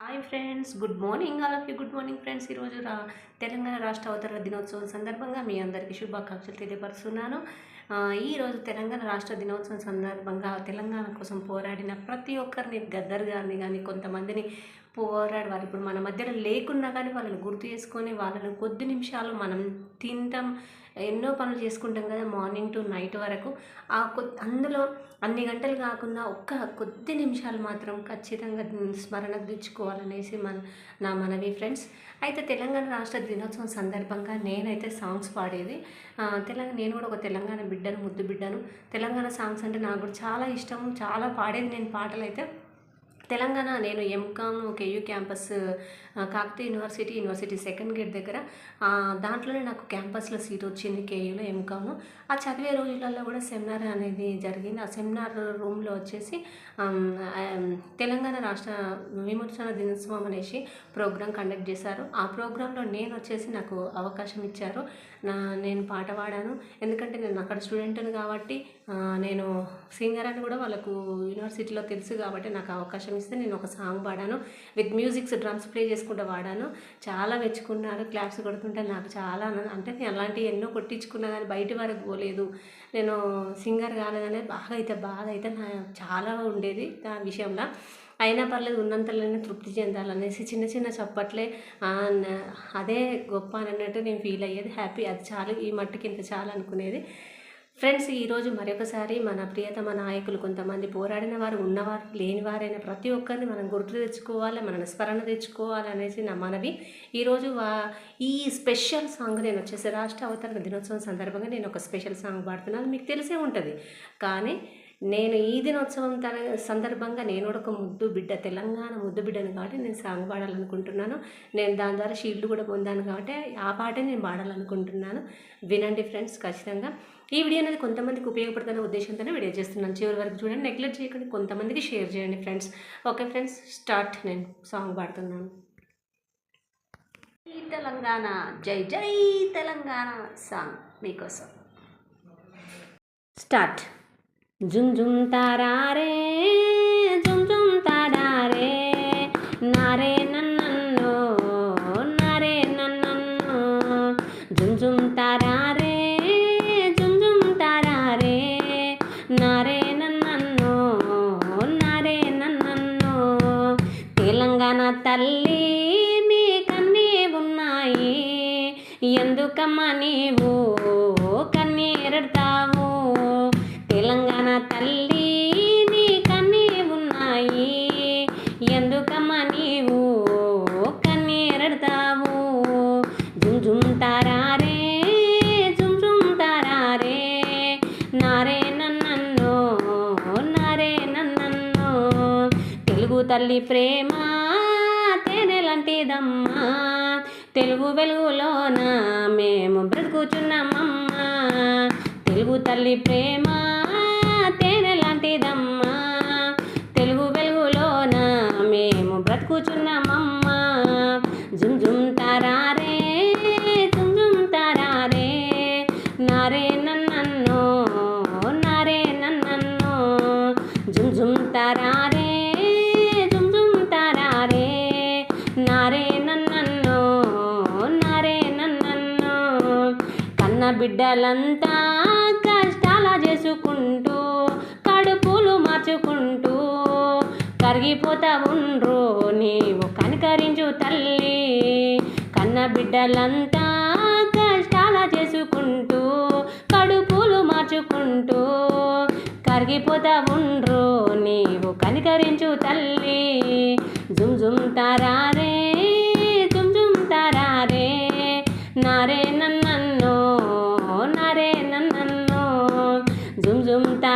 Hi friends good morning. All of you good morning friends. ఈరోజు రా తెలంగాణ రాష్ట్ర అవతరణ దినోత్సవం సందర్భంగా మీ అందరికీ శుభాకాంక్షలు తెలియపరుస్తున్నాను. ఈరోజు తెలంగాణ రాష్ట్ర దినోత్సవం సందర్భంగా తెలంగాణ కోసం పోరాడిన ప్రతి ఒక్కరిని గద్దర్ గారిని కానీ కొంతమందిని పోరాడి వాళ్ళు ఇప్పుడు మన మధ్యలో లేకున్నా కానీ వాళ్ళని గుర్తు చేసుకొని వాళ్ళని కొద్ది నిమిషాలు మనం తింటాం ఎన్నో పనులు చేసుకుంటాం కదా మార్నింగ్ టు నైట్ వరకు. ఆ కొ అందులో అన్ని గంటలు కాకుండా ఒక్క కొద్ది నిమిషాలు మాత్రం ఖచ్చితంగా స్మరణకు తెచ్చుకోవాలనేసి మన నా మనవి ఫ్రెండ్స్. అయితే తెలంగాణ రాష్ట్ర దినోత్సవం సందర్భంగా నేనైతే సాంగ్స్ పాడేది. తెలంగాణ నేను కూడా ఒక తెలంగాణ బిడ్డను ముద్దు బిడ్డను. తెలంగాణ సాంగ్స్ అంటే నాకు కూడా చాలా ఇష్టం. చాలా పాడేది నేను పాటలు అయితే తెలంగాణ నేను MCom KU campus Kakatiya university university second gate దగ్గర దాంట్లోనే నాకు క్యాంపస్లో సీట్ వచ్చింది కేయూలో ఎంకామ్ ఆ చదివే రోజులలో కూడా సెమినార్ అనేది జరిగింది. ఆ సెమినార్ రూమ్లో వచ్చేసి తెలంగాణ రాష్ట్ర విమోచన దినోత్సవం అనేసి ప్రోగ్రాం కండక్ట్ చేశారు. ఆ ప్రోగ్రాంలో నేను వచ్చేసి నాకు అవకాశం ఇచ్చారు. నా నేను పాట పాడాను. ఎందుకంటే నేను అక్కడ స్టూడెంట్ని కాబట్టి నేను సింగర్ అని కూడా వాళ్ళకు యూనివర్సిటీలో తెలుసు కాబట్టి నాకు అవకాశం ఇస్తే నేను ఒక సాంగ్ పాడాను. విత్ మ్యూజిక్స్ డ్రమ్స్ ప్లే చేసుకుంటూ పాడాను. చాలా మెచ్చుకున్నారు క్లాప్స్ కొడుతుంటే నాకు చాలా అంటే నేను అలాంటివి ఎన్నో కొట్టించుకున్నా కానీ బయట వరకు పోలేదు. నేను సింగర్ కాలేదనే బాగా అయితే బాధ అయితే నా చాలా ఉండేది దాని విషయంలో. అయినా పర్లేదు ఉన్నంతలోనే తృప్తి చెందాలనేసి చిన్న చిన్న చప్పట్లే అదే గొప్ప అని అన్నట్టు నేను ఫీల్ అయ్యేది. హ్యాపీ అది చాలు ఈ మట్టుకి ఇంత చాలు అనుకునేది. ఫ్రెండ్స్ ఈరోజు మరొకసారి మన ప్రియతమ నాయకులు కొంతమంది పోరాడిన వారు ఉన్నవారు లేనివారైన ప్రతి ఒక్కరిని మనం గుర్తు తెచ్చుకోవాలి మన స్మరణ తెచ్చుకోవాలి అనేసి నా మనవి. ఈరోజు వా ఈ స్పెషల్ సాంగ్ నేను వచ్చేసి రాష్ట్ర అవతరణ దినోత్సవం సందర్భంగా నేను ఒక స్పెషల్ సాంగ్ పాడుతున్నాను. మీకు తెలిసే ఉంటుంది. కానీ నేను ఈ దినోత్సవం తన సందర్భంగా నేను కూడా ఒక ముద్దు బిడ్డ తెలంగాణ ముద్దు బిడ్డను కాబట్టి నేను సాంగ్ పాడాలనుకుంటున్నాను. నేను దాని ద్వారా షీల్డ్ కూడా పొందాను కాబట్టి ఆ పాటే నేను పాడాలనుకుంటున్నాను. వినండి ఫ్రెండ్స్ ఖచ్చితంగా. ఈ వీడియో అనేది కొంతమందికి ఉపయోగపడుతున్న ఉద్దేశంతోనే వీడియో చేస్తున్నాను. చివరి వరకు చూడండి. నెగ్లెక్ట్ చేయకండి. కొంతమందికి షేర్ చేయండి ఫ్రెండ్స్. Okay friends start. నేను సాంగ్ పాడుతున్నాను. ఈ తెలంగాణ జై జై తెలంగాణ సాంగ్ మీకోసం. స్టార్ట్. జుమ్ జుమ్ తారారే జుమ్ జుమ్ తారారే నారే నన్నో నారే నన్నో జుమ్ జుమ్ తారారే జుమ్ జుమ్ తారారే నారే నన్నో నారే నన్నో తెలంగాణ తల్లి నీ కన్నీ ఉన్నాయి. ఎందుకమ్మ నీవు తల్లి నీ కన్నీ ఉన్నాయి. ఎందుకమ్మా నీవు కన్నీరడతావు? జుంజుం తారారే జుంజుం తారారే. నారే నన్నన్ను నారే నన్నన్ను. తెలుగు తల్లి ప్రేమ తేనెలాంటిదమ్మా తెలుగు వెలుగులోన మేము బ్రతుకుచున్నామమ్మా. తెలుగు తల్లి ప్రేమ మేము బ్రతుకుచున్నామమ్మా జుమ్ జుమ్ తారారే జుమ్ జుమ్ తారారే. నారే నన్నో నారే నన్నో జుమ్ జుమ్ తారారే జుమ్ జుమ్ తారారే. నారే నన్నో నారే నన్నో కన్న బిడ్డలంతా కష్టాల చేసుకుంటూ కడుపు కరిగిపోతావుండ్రు నీవు కనికరించు తల్లి. కన్న బిడ్డలంతా కష్టాల చేసుకుంటూ కడుపులు మార్చుకుంటూ కరిగిపోతావుండ్రు నీవు కనికరించు తల్లి. జుమ్ జుమ్ తారారే జుమ్ జుమ్ తారారే నారే నన్నో నారే నన్నో జుమ్ జుమ్ తారారే